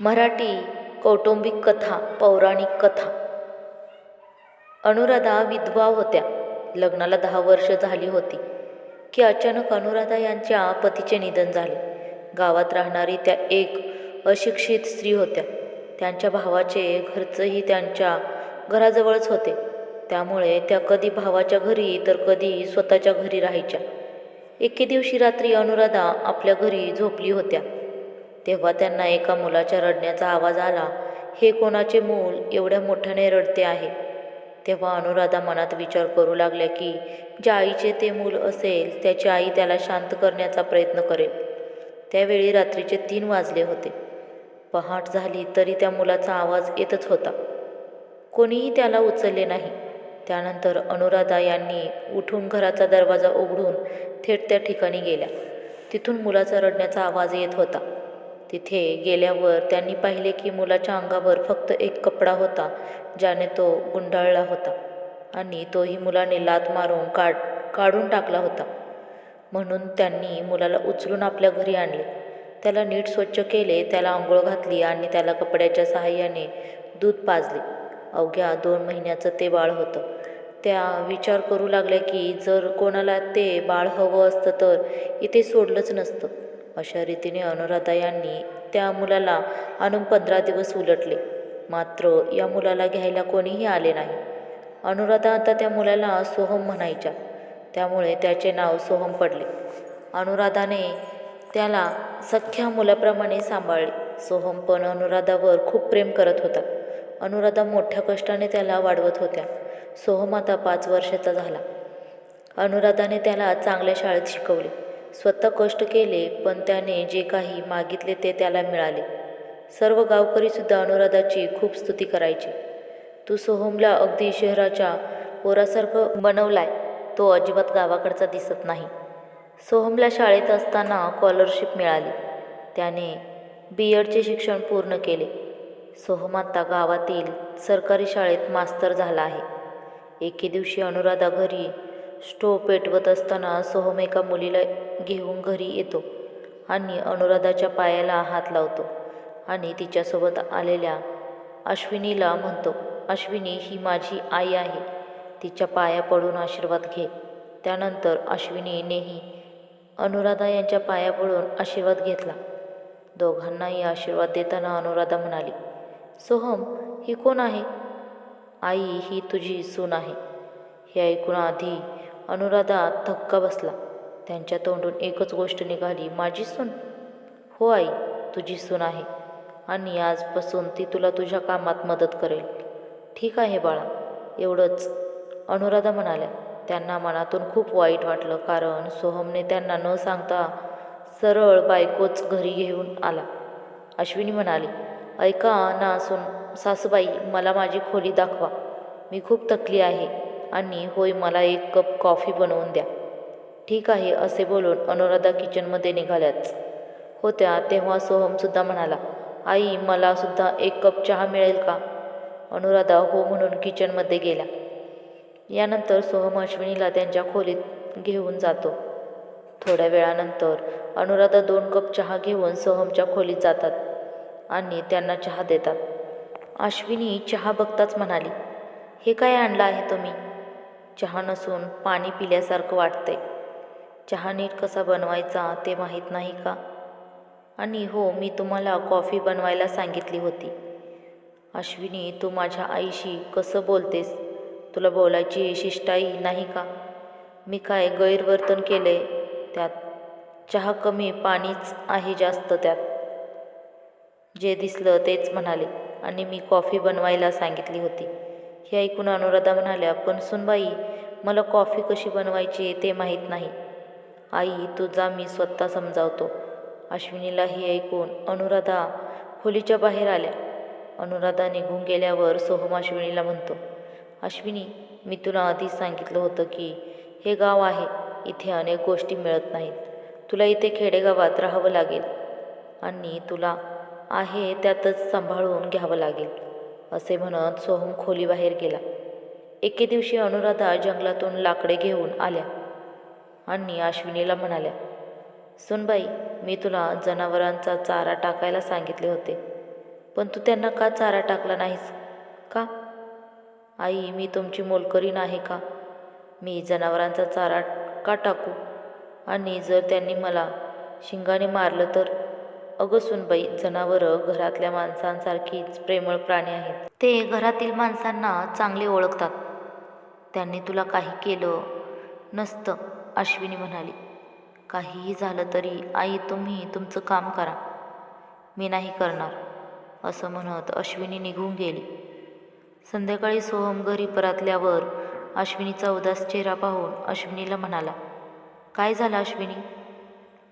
मराठी कौटुंबिक कथा पौराणिक कथा. अनुराधा विधवा होत्या. लग्नाला दहा वर्ष झाली होती. की अचानक अनुराधा यांच्या पतीचे निधन झाले. गावात राहणारी त्या एक अशिक्षित स्त्री होत्या. त्यांच्या भावाचे घरचंही त्यांच्या घराजवळच होते. त्यामुळे त्या कधी भावाच्या घरी तर कधी स्वतःच्या घरी राहायच्या. एके दिवशी रात्री अनुराधा आपल्या घरी झोपली होत्या. तेव्हा त्यांना एका मुलाच्या रडण्याचा आवाज आला हे कोणाचे मूल? एवढ्या मोठ्याने रडते आहे. तेव्हा अनुराधा मनात विचार करू लागल्या की ज्या आईचे ते मूल असेल त्याची आई त्याला शांत करण्याचा प्रयत्न करेल. त्यावेळी रात्रीचे तीन वाजले होते. पहाट झाली तरी त्या मुलाचा आवाज येतच होता. कोणीही त्याला उचलले नाही. त्यानंतर अनुराधा यांनी उठून घराचा दरवाजा उघडून थेट त्या ठिकाणी गेल्या. तिथून मुलाचा रडण्याचा आवाज येत होता. तिथे गेल्यावर त्यांनी पाहिले की मुलाच्या अंगावर फक्त एक कपडा होता ज्याने तो गुंडाळला होता आणि तोही मुलाने लात मारून काढ काढून टाकला होता. म्हणून त्यांनी मुलाला उचलून आपल्या घरी आणले. त्याला नीट स्वच्छ केले त्याला आंघोळ घातली आणि त्याला कपड्याच्या सहाय्याने दूध पाजले. अवघ्या दोन महिन्याचं ते बाळ होतं. त्या विचार करू लागल्या की जर कोणाला ते बाळ हवं असतं तर इथे सोडलंच नसतं. अशा रीतीने अनुराधा यांनी त्या मुलाला आणून पंधरा दिवस उलटले. मात्र या मुलाला घ्यायला कोणीही आले नाही. अनुराधा आता त्या मुलाला सोहम म्हणायच्या. त्यामुळे त्याचे नाव सोहम पडले. अनुराधाने त्याला सख्ख्या मुलाप्रमाणे सांभाळले. सोहम पण अनुराधावर खूप प्रेम करत होता. अनुराधा मोठ्या कष्टाने त्याला वाढवत होत्या. सोहम आता पाच वर्षाचा झाला. अनुराधाने त्याला चांगल्या शाळेत शिकवले. स्वतः कष्ट केले पण त्याने जे काही मागितले ते त्याला मिळाले. सर्व गावकरीसुद्धा अनुराधाची खूप स्तुती करायची. तू सोहमला अगदी शहराच्या पोरासारखं बनवलाय तो अजिबात गावाकडचा दिसत नाही. सोहमला शाळेत असताना स्कॉलरशिप मिळाली. त्याने बी एडचे शिक्षण पूर्ण केले. सोहम आता गावातील सरकारी शाळेत मास्तर झाला आहे. एके दिवशी अनुराधा घरी स्टोव पेटवत असताना सोहम एका मुलीला घेऊन घरी येतो आणि अनुराधाच्या पायाला हात लावतो आणि तिच्यासोबत आलेल्या अश्विनीला म्हणतो अश्विनी ही माझी आई आहे. तिच्या पाया पडून आशीर्वाद घे. त्यानंतर अश्विनीनेही अनुराधा यांच्या पाया पडून आशीर्वाद घेतला. दोघांनाही आशीर्वाद देताना अनुराधा म्हणाली सोहम ही कोण आहे? आई ही तुझी सून आहे. हे ऐकून आधी अनुराधा धक्का बसला. त्यांच्या तोंडून एकच गोष्ट निघाली माझी सून. हो आई तुझी सून आहे आणि आजपासून ती तुला तुझ्या कामात मदत करेल. ठीक आहे बाळा. एवढंच. अनुराधा म्हणाल्या. त्यांना मनातून खूप वाईट वाटलं कारण सोहमने त्यांना न सांगता सरळ बायकोच घरी घेऊन आला. अश्विनी म्हणाली ऐका ना सून सासूबाई मला माझी खोली दाखवा. मी खूप तकली आहे. आणि होय मला एक कप कॉफी बनवून द्या. ठीक आहे असे बोलून अनुराधा किचनमध्ये निघाल्याच होत्या तेव्हा सोहमसुद्धा म्हणाला आई मला सुद्धा एक कप चहा मिळेल का? अनुराधा हो म्हणून किचनमध्ये गेला. यानंतर सोहम अश्विनीला त्यांच्या खोलीत घेऊन जातो. थोड्या वेळानंतर अनुराधा दोन कप चहा घेऊन सोहमच्या खोलीत जातात आणि त्यांना चहा देतात. अश्विनी चहा बघताच म्हणाली हे काय आणलं आहे तुम्ही? चहा नसून पाणी पिल्यासारखं वाटतंय. चहा नीट कसा बनवायचा ते माहीत नाही का? आणि हो मी तुम्हाला कॉफी बनवायला सांगितली होती. अश्विनी तू माझ्या आईशी कसं बोलतेस? तुला बोलायची शिष्टाई नाही का? मी काय गैरवर्तन केले त्यात? चहा कमी पाणीच आहे जास्त त्यात. जे दिसलं तेच म्हणाले आणि मी कॉफी बनवायला सांगितली होती. हे ऐकून अनुराधा म्हणाल्या पण सुनबाई मला कॉफी कशी बनवायची ते माहीत नाही. आई तुझा मी स्वतः समजावतो. अश्विनीला हे ऐकून अनुराधा खोलीच्या बाहेर आल्या. अनुराधा निघून गेल्यावर सोहम अश्विनीला म्हणतो अश्विनी मी तुला आधीच सांगितलं होतं की हे गाव आहे इथे अनेक गोष्टी मिळत नाहीत. तुला इथे खेडेगावात राहावं लागेल आणि तुला आहे त्यातच सांभाळून घ्यावं लागेल. असे म्हणत सोहम खोलीबाहेर गेला. एके दिवशी अनुराधा जंगलातून लाकडे घेऊन आल्या आणि अश्विनीला म्हणाल्या सुनबाई मी तुला जनावरांचा चारा टाकायला सांगितले होते पण तू त्यांना का चारा टाकला नाहीस? का? आई मी तुमची मोलकरी नाही का? मी जनावरांचा चारा का टाकू? आणि जर त्यांनी मला शिंगाने मारलं तर अगं सुनबाई जनावरं घरातल्या माणसांसारखीच प्रेमळ प्राणी आहेत. ते घरातील माणसांना चांगले ओळखतात. त्यांनी तुला काही केलं नसतं अश्विनी म्हणाली. काहीही झालं तरी आई तुम्ही तुमचं काम करा. मी नाही करणार असं म्हणत अश्विनी निघून गेली. संध्याकाळी सोहम घरी परतल्यावर अश्विनीचा उदास चेहरा पाहून अश्विनीला म्हणाला काय झालं अश्विनी?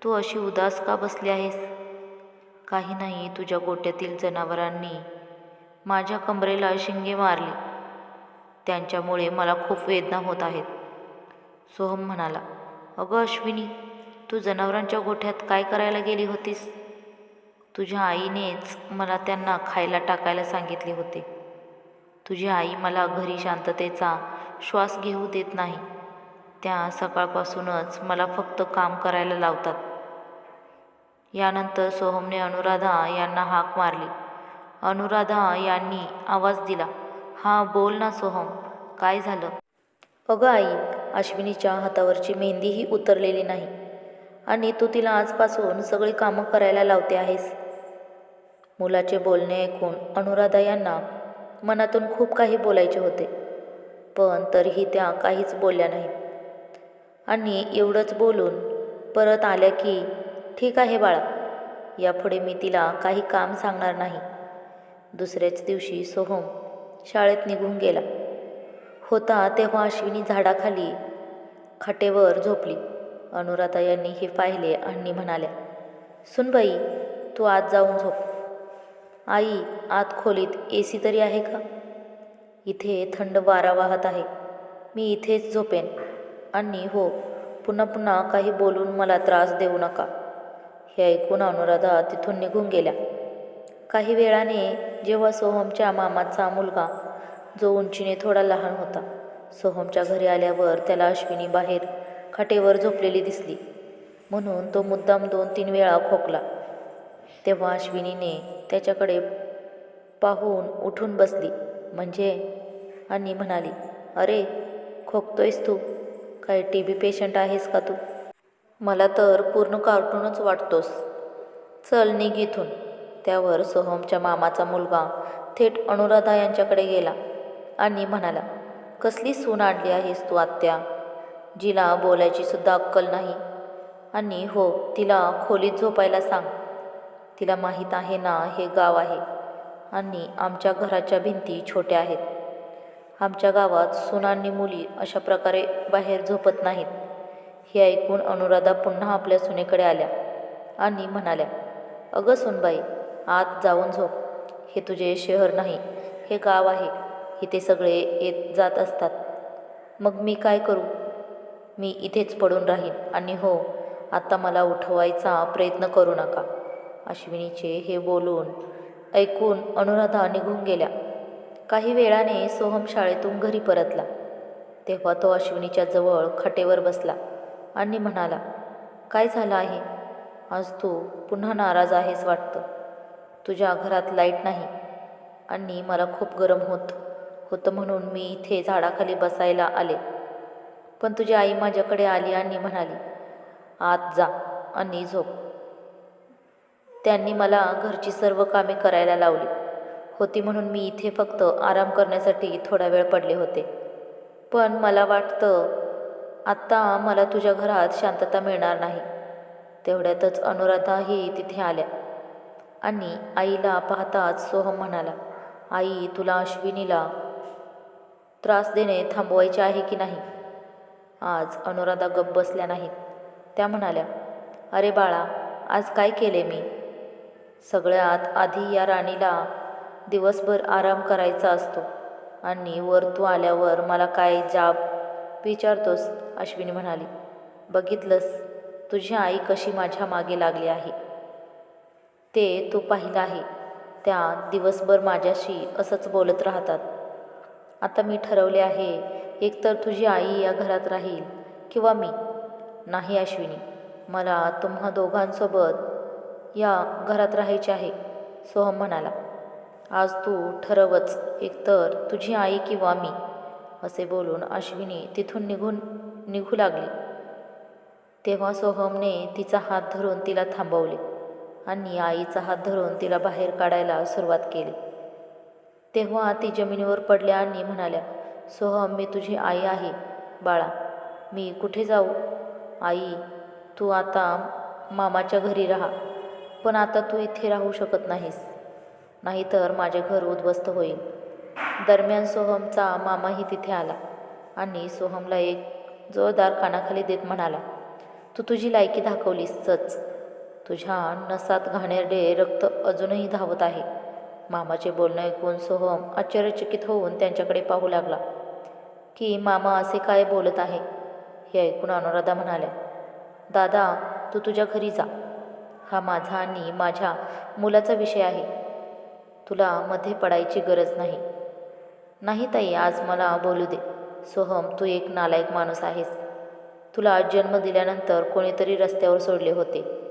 तू अशी उदास का बसली आहेस? काही नाही तुझ्या गोट्यातील जनावरांनी माझ्या कमरेला शिंगे मारली. त्यांच्यामुळे मला खूप वेदना होत आहेत. सोहम म्हणाला अगं अश्विनी तू जनावरांच्या गोठ्यात काय करायला गेली होतीस? तुझ्या आईनेच मला त्यांना खायला टाकायला सांगितले होते. तुझी आई मला घरी शांततेचा श्वास घेऊ देत नाही. त्या सकाळपासूनच मला फक्त काम करायला लावतात. यानंतर सोहमने अनुराधा यांना हाक मारली. अनुराधा यांनी आवाज दिला हां बोल ना सोहम काय झालं? अगं आई अश्विनीच्या हातावरची मेहंदीही उतरलेली नाही आणि तू तिला आजपासून सगळी कामं करायला लावते आहेस. मुलाचे बोलणे ऐकून अनुराधा यांना मनातून खूप काही बोलायचे होते पण तरीही त्या काहीच बोलल्या नाहीत. आणि एवढंच बोलून परत आल्या की ठीक आहे बाळा. यापुढे मी तिला काही काम सांगणार नाही. दुसऱ्याच दिवशी सोहम शाळेत निघून गेला. होता तेव्हा अश्विनी झाडाखाली खाटेवर झोपली. अनुराधा यांनी हे पाहिले आणि म्हणाल्या सुनबाई तू आत जाऊन झोप. आई आत खोलीत ए सी तरी आहे का? इथे थंड वारा वाहत आहे. मी इथेच झोपेन. आणि हो पुन्हा पुन्हा काही बोलून मला त्रास देऊ नका. हे ऐकून अनुराधा तिथून निघून गेल्या काही वेळाने जेव्हा सोहमच्या मामाचा मुलगा जो उंचीने थोडा लहान होता सोहमच्या घरी आल्यावर त्याला अश्विनी बाहेर खाटेवर झोपलेली दिसली. म्हणून तो मुद्दाम दोन तीन वेळा खोकला. तेव्हा अश्विनीने त्याच्याकडे पाहून उठून बसली. म्हणजे आणि म्हणाली अरे खोकतोयस तू? काय टी बी पेशंट आहेस का तू? मला तर पूर्ण कार्टूनच वाटतोस. चल निघ इथून. त्यावर सोहमच्या मामाचा मुलगा थेट अनुराधा यांच्याकडे गेला आणि म्हणाला कसली सून आणली आहेस तू आत्या? जिला बोलायची सुद्धा अक्कल नाही. आणि हो तिला खोलीत झोपायला सांग. तिला माहीत आहे ना हे गाव आहे आणि आमच्या घराच्या भिंती छोट्या आहेत. आमच्या गावात सुनांनी मुली अशा प्रकारे बाहेर झोपत नाहीत. हे ऐकून अनुराधा पुन्हा आपल्या सुनेकडे आल्या आणि म्हणाल्या अगं सुनबाई आत जाऊन झोप. हे तुझे शहर नाही हे गाव आहे. इथे सगळे येत जात असतात. मग मी काय करू? मी इथेच पडून राहीन आणि हो आता मला उठवायचा प्रयत्न करू नका. अश्विनीचे हे बोलून ऐकून अनुराधा निघून गेल्या. काही वेळाने सोहम शाळेतून घरी परतला. तेव्हा तो अश्विनीच्या जवळ खटेवर बसला. आणि म्हणाला काय झालं आहे? आज तू पुन्हा नाराज आहेस वाटतं. तुझ्या घरात लाइट नाही आणि मला खूप गरम होत होतं म्हणून मी इथे झाडाखाली बसायला आले. पण तुझी आई माझ्याकडे आली आणि म्हणाली आत जा आणि झोप. त्यांनी मला घरची सर्व कामे करायला लावली. होती म्हणून मी इथे फक्त आराम करण्यासाठी थोडा वेळ पडले होते. पण मला वाटतं आत्ता मला तुझ्या घरात शांतता मिळणार नाही. तेवढ्यातच अनुराधाही तिथे आल्या. आणि आईला पाहताच सोहम म्हणाला आई तुला अश्विनीला त्रास देणे थांबवायचे आहे की नाही? आज अनुराधा गप्प बसल्या नाहीत. त्या म्हणाल्या अरे बाळा आज काय केले मी? सगळ्यात आधी या राणीला दिवसभर आराम करायचा असतो आणि वर तू आल्यावर मला काय जाब विचारतोस अश्विनी म्हणाली. बघितलंस तुझी आई कशी माझ्या मागे लागली आहे. ते तू पाहिलं आहे. त्या दिवसभर माझ्याशी असंच बोलत राहतात. आता मी ठरवले आहे एकतर तुझी आई या घरात राहील किंवा मी. नाही अश्विनी मला तुम्हा दोघांसोबत या घरात राहायचे आहे सोहम म्हणाला. आज तू ठरवच एकतर तुझी आई किंवा मी. असे बोलून अश्विनी तिथून निघून निघू लागली. तेव्हा सोहमने तिचा हात धरून तिला थांबवले आणि आईचा हात धरून तिला बाहेर काढायला सुरुवात केली. तेव्हा ती जमिनीवर पडल्या आणि म्हणाल्या सोहम मी तुझी आई आहे बाळा. मी कुठे जाऊ? आई तू आता मामाच्या घरी राहा. पण आता तू इथे राहू शकत नाहीस. नाहीतर माझे घर उद्ध्वस्त होईल. दरम्यान सोहमचा मामाही तिथे आला आणि सोहमला एक जोरदार कानाखाली देत म्हणाला तू तुझी लायकी दाखवलीसच तुझ्या नसात घाणेरडे रक्त अजूनही धावत आहे. मामाचे बोलणं ऐकून सोहम आश्चर्यचकित होऊन त्यांच्याकडे पाहू लागला की मामा असे काय बोलत आहे? हे ऐकून अनुराधा म्हणाल्या दादा तू तुझ्या घरी जा. हा माझा आणि माझ्या मुलाचा विषय आहे. तुला मध्ये पडायची गरज नाही. नाही ताई आज मला बोलू दे. सोहम तू एक नालायक माणूस आहेस. तुला जन्म दिल्यानंतर कोणीतरी रस्त्यावर सोडले होते.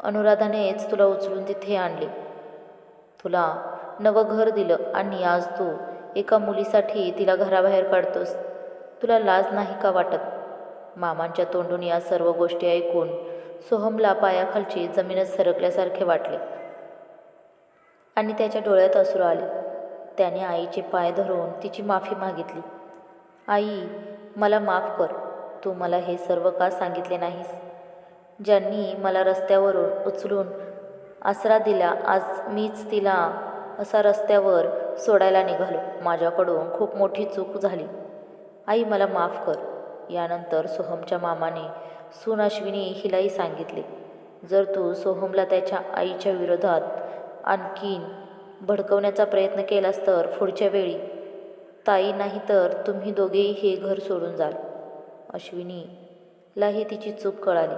अनुराधानेच तुला उचलून तिथे आणले. तुला नवं घर दिलं आणि आज तू एका मुलीसाठी तिला घराबाहेर काढतोस. तुला लाज नाही का वाटत? मामांच्या तोंडून या सर्व गोष्टी ऐकून सोहमला पायाखालची जमीनच सरकल्यासारखे वाटले. आणि त्याच्या डोळ्यात असुरू आले. त्याने आईचे पाय धरून तिची माफी मागितली. आई मला माफ कर. तू मला हे सर्व का सांगितले नाहीस? ज्यांनी मला रस्त्यावरून उचलून आसरा दिला आज मीच तिला असा रस्त्यावर सोडायला निघालो. माझ्याकडून खूप मोठी चूक झाली. आई मला माफ कर यानंतर सोहमच्या मामाने सून अश्विनी हिलाही सांगितले. जर तू सोहमला त्याच्या आईच्या विरोधात आणखीन भडकवण्याचा प्रयत्न केलास तर पुढच्या वेळी. ताई नाही तर तुम्ही दोघेही हे घर सोडून जाल. अश्विनीलाही तिची चूक कळाली.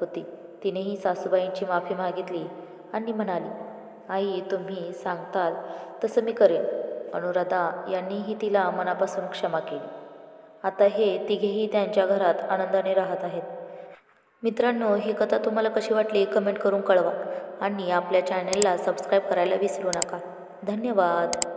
होती. तिनेही सासूबाईंची माफी मागितली आणि म्हणाली आई तुम्ही सांगताल तसं मी करेन. अनुराधा यांनीही तिला मनापासून क्षमा केली. आता हे तिघेही त्यांच्या घरात आनंदाने राहत आहेत. मित्रांनो ही कथा तुम्हाला कशी वाटली कमेंट करून कळवा आणि आपल्या चॅनलला सबस्क्राईब करायला विसरू नका. धन्यवाद.